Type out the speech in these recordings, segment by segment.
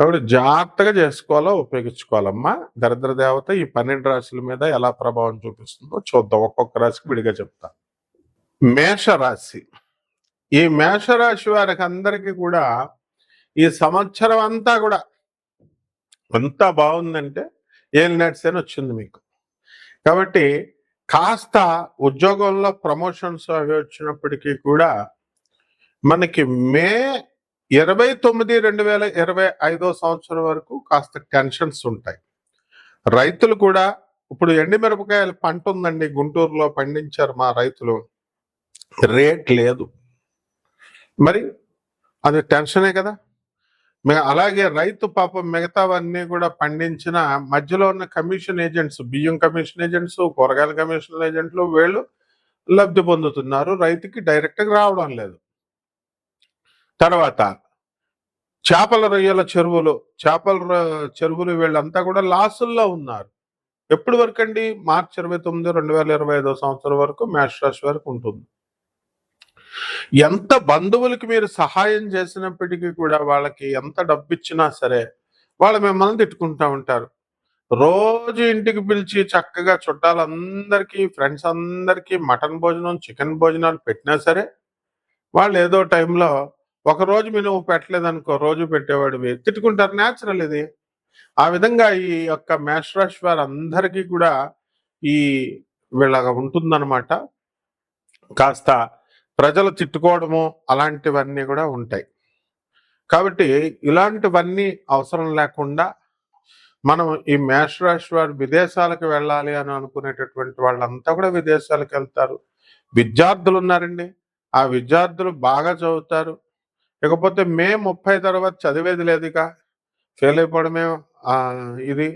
కాబట్టి జాగ్రత్తగా చేసుకోవాలో ఉపయోగించుకోవాలమ్మా? దరిద్ర దేవత ఈ పన్నెండు రాశుల మీద ఎలా ప్రభావం చూపిస్తుందో చూద్దాం. ఒక్కొక్క రాశికి విడిగా చెప్తా. మేష రాశి ఈ మేషరాశి వారికి అందరికీ కూడా ఈ సంవత్సరం అంతా కూడా ఎంత బాగుందంటే ఏం నట్స్ అని వచ్చింది మీకు. కాబట్టి కాస్త ఉద్యోగంలో ప్రమోషన్స్ అవి వచ్చినప్పటికీ కూడా మనకి మే ఇరవై తొమ్మిది రెండు వేల ఇరవై ఐదో సంవత్సరం వరకు కాస్త టెన్షన్స్ ఉంటాయి. రైతులు కూడా ఇప్పుడు ఎండిమిరపకాయల పంట ఉందండి గుంటూరులో పండించారు మా రైతులు. రేట్ లేదు. మరి అది టెన్షనే కదా. అలాగే రైతు పాపం మిగతావన్నీ కూడా పండించిన మధ్యలో ఉన్న కమిషన్ ఏజెంట్స్ బియ్యం కమిషన్ ఏజెంట్స్ కూరగాయల కమిషన్ ఏజెంట్లు వీళ్ళు లబ్ధి పొందుతున్నారు. రైతుకి డైరెక్ట్గా రావడం లేదు. తర్వాత చేపల రొయ్యల చెరువులు చేపల చెరువులు వీళ్ళంతా కూడా లాసుల్లో ఉన్నారు. ఎప్పటి వరకు అండి? మార్చి ఇరవై తొమ్మిది రెండు వేల ఇరవై ఐదో సంవత్సరం వరకు మేష రాశి వరకు ఉంటుంది. ఎంత బంధువులకి మీరు సహాయం చేసినప్పటికీ కూడా వాళ్ళకి ఎంత డబ్బు ఇచ్చినా సరే వాళ్ళు మిమ్మల్ని తిట్టుకుంటా ఉంటారు. రోజు ఇంటికి పిలిచి చక్కగా చుట్టాలందరికీ ఫ్రెండ్స్ అందరికీ మటన్ భోజనం చికెన్ భోజనాలు పెట్టినా సరే వాళ్ళు ఏదో టైంలో ఒక రోజు మీరు నువ్వు పెట్టలేదనుకో రోజు పెట్టేవాడు తిట్టుకుంటారు న్యాచురల్ ఇది. ఆ విధంగా ఈ యొక్క మేషరాశి వారు అందరికీ కూడా ఈ వీళ్ళగా ఉంటుందన్నమాట. కాస్త ప్రజలు తిట్టుకోవడము అలాంటివన్నీ కూడా ఉంటాయి. కాబట్టి ఇలాంటివన్నీ అవసరం లేకుండా మనం ఈ మేషరాశి వారు విదేశాలకు వెళ్ళాలి అని అనుకునేటటువంటి వాళ్ళంతా కూడా విదేశాలకు వెళ్తారు. విద్యార్థులు ఉన్నారండి. ఆ విద్యార్థులు బాగా చదువుతారు. ఇకపోతే మే ముప్పై తర్వాత చదివేది లేదుగా. ఫెయిల్ అయిపోవడమే ఇది.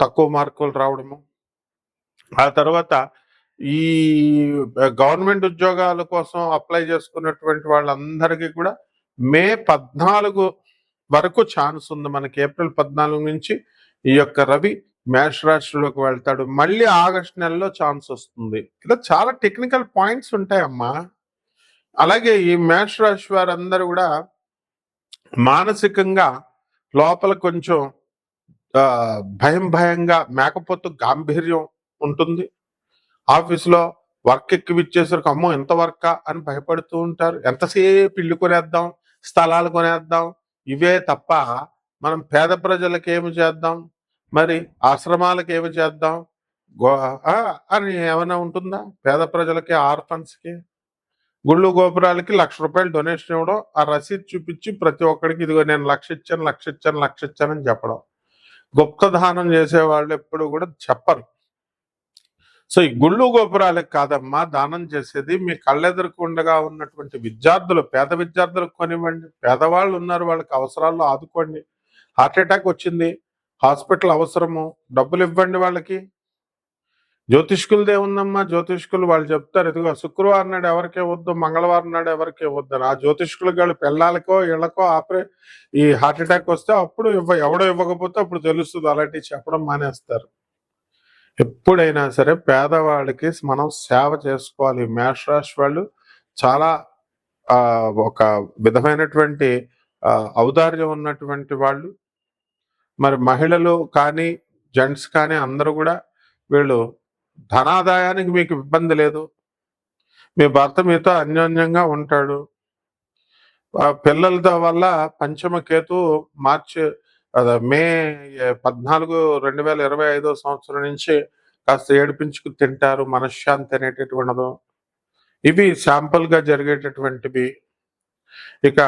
తక్కువ మార్కులు రావడము. ఆ తర్వాత ఈ గవర్నమెంట్ ఉద్యోగాల కోసం అప్లై చేసుకున్నటువంటి వాళ్ళందరికీ కూడా మే పద్నాలుగు వరకు ఛాన్స్ ఉంది మనకి. ఏప్రిల్ పద్నాలుగు నుంచి ఈ యొక్క రవి మేషరాశిలోకి వెళ్తాడు. మళ్ళీ ఆగస్ట్ నెలలో ఛాన్స్ వస్తుంది. ఇలా చాలా టెక్నికల్ పాయింట్స్ ఉంటాయమ్మా. అలాగే ఈ మేష రాశి వారందరూ కూడా మానసికంగా లోపల కొంచెం భయం భయంగా మేకపోతు గాంభీర్యం ఉంటుంది. ఆఫీస్లో వర్క్ ఎక్కువ ఇచ్చేసరికి అమ్మో ఎంత వర్కా అని భయపడుతూ ఉంటారు. ఎంతసేపు ఇల్లు కొనేద్దాం స్థలాలు కొనేద్దాం ఇవే తప్ప మనం పేద ప్రజలకు ఏమి చేద్దాం? మరి ఆశ్రమాలకు ఏమి చేద్దాం? గో అని ఏమైనా ఉంటుందా? పేద ప్రజలకి ఆర్ఫన్స్కి? గుళ్ళు గోపురాలకి లక్ష రూపాయలు డొనేషన్ ఇవ్వడం ఆ రసీదు చూపించి ప్రతి ఒక్కడికి ఇదిగో నేను లక్ష ఇచ్చాను లక్ష ఇచ్చాను లక్ష ఇచ్చానని చెప్పడం. గుప్త దానం చేసే వాళ్ళు ఎప్పుడు కూడా చెప్పరు. సో ఈ గుళ్ళు గోపురాలకు కాదమ్మా దానం చేసేది మీ కళ్ళెదురుకుండగా ఉన్నటువంటి విద్యార్థులు పేద విద్యార్థులకు కొనివ్వండి. పేదవాళ్ళు ఉన్నారు వాళ్ళకి అవసరాల్లో ఆదుకోండి. హార్ట్ అటాక్ వచ్చింది హాస్పిటల్ అవసరము డబ్బులు ఇవ్వండి వాళ్ళకి. జ్యోతిష్కులదే ఉందమ్మా జ్యోతిష్కులు వాళ్ళు చెప్తారు ఇదిగో శుక్రవారం నాడు ఎవరికి ఇవ్వద్దు మంగళవారం నాడు ఎవరికి ఇవ్వద్దు అని. ఆ జ్యోతిష్కులు వాళ్ళు పిల్లలకో ఇళ్ళకో ఆపరే ఈ హార్ట్ అటాక్ వస్తే అప్పుడు ఇవ్వ ఎవడో ఇవ్వకపోతే అప్పుడు తెలుస్తుంది అలాంటివి చెప్పడం మానేస్తారు. ఎప్పుడైనా సరే పేదవాళ్ళకి మనం సేవ చేసుకోవాలి. మేషరాశి వాళ్ళు చాలా ఒక విధమైనటువంటి ఔదార్యం ఉన్నటువంటి వాళ్ళు. మరి మహిళలు కానీ జెంట్స్ కానీ అందరూ కూడా వీళ్ళు ధనాదాయానికి మీకు ఇబ్బంది లేదు. మీ భర్త మీతో అన్యోన్యంగా ఉంటాడు. ఆ పిల్లలతో వల్ల పంచమ కేతు మార్చి మే పద్నాలుగు రెండు వేల ఇరవై ఐదో సంవత్సరం నుంచి కాస్త ఏడిపించుకు తింటారు మనశ్శాంతి అనేటటువంటిది. ఇవి శాంపుల్గా జరిగేటటువంటివి. ఇక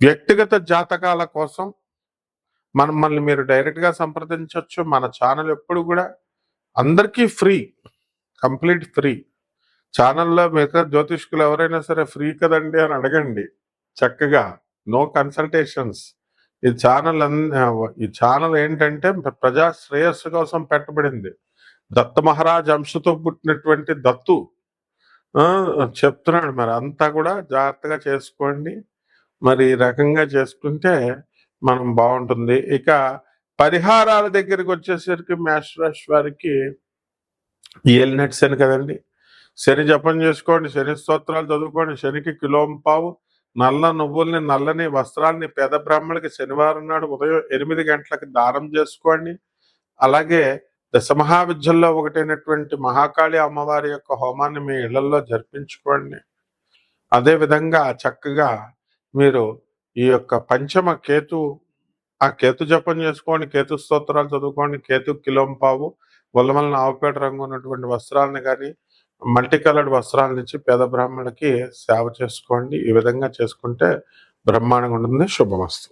వ్యక్తిగత జాతకాల కోసం మనల్ని మీరు డైరెక్ట్గా సంప్రదించవచ్చు మన ఛానల్ ఎప్పుడు కూడా అందరికీ ఫ్రీ కంప్లీట్ ఫ్రీ. ఛానల్లో మిగతా జ్యోతిష్కులు ఎవరైనా సరే ఫ్రీ కదండి అని అడగండి. చక్కగా నో కన్సల్టేషన్స్. ఈ ఛానల్ అన్- ఈ ఛానల్ ఏంటంటే ప్రజా శ్రేయస్సు కోసం పెట్టబడింది. దత్త మహారాజ్ అంశతో పుట్టినటువంటి దత్తు. చెప్తున్నాడు మరి అంతా కూడా జాగ్రత్తగా చేసుకోండి. మరి ఈ రకంగా చేసుకుంటే మనం బాగుంటుంది. ఇక పరిహారాల దగ్గరికి వచ్చేసరికి మేషరాశి వారికి ఏలినట్టు శని కదండి. శని జపం చేసుకోండి శని స్తోత్రాలు చదువుకోండి శనికి కిలోంపావు నల్ల నువ్వుల్ని నల్లని వస్త్రాల్ని పేద బ్రాహ్మణులకి శనివారం నాడు ఉదయం ఎనిమిది గంటలకు దానం చేసుకోండి. అలాగే దశమహావిద్యల్లో ఒకటైనటువంటి మహాకాళి అమ్మవారి యొక్క హోమాన్ని మీ ఇళ్ళలో జరిపించుకోండి. అదేవిధంగా చక్కగా మీరు ఈ యొక్క పంచమ కేతు ఆ కేతు జపం చేసుకోండి కేతు స్తోత్రాలు చదువుకోండి కేతు కిలోంపావు వల్లమల్ల ఆవుపేట రంగు ఉన్నటువంటి వస్త్రాలను కానీ మల్టీ కలర్డ్ వస్త్రాలను ఇచ్చి పేద బ్రాహ్మణులకి సేవ చేసుకోండి. ఈ విధంగా చేసుకుంటే బ్రహ్మాండంగా ఉంటుంది. శుభమస్తు.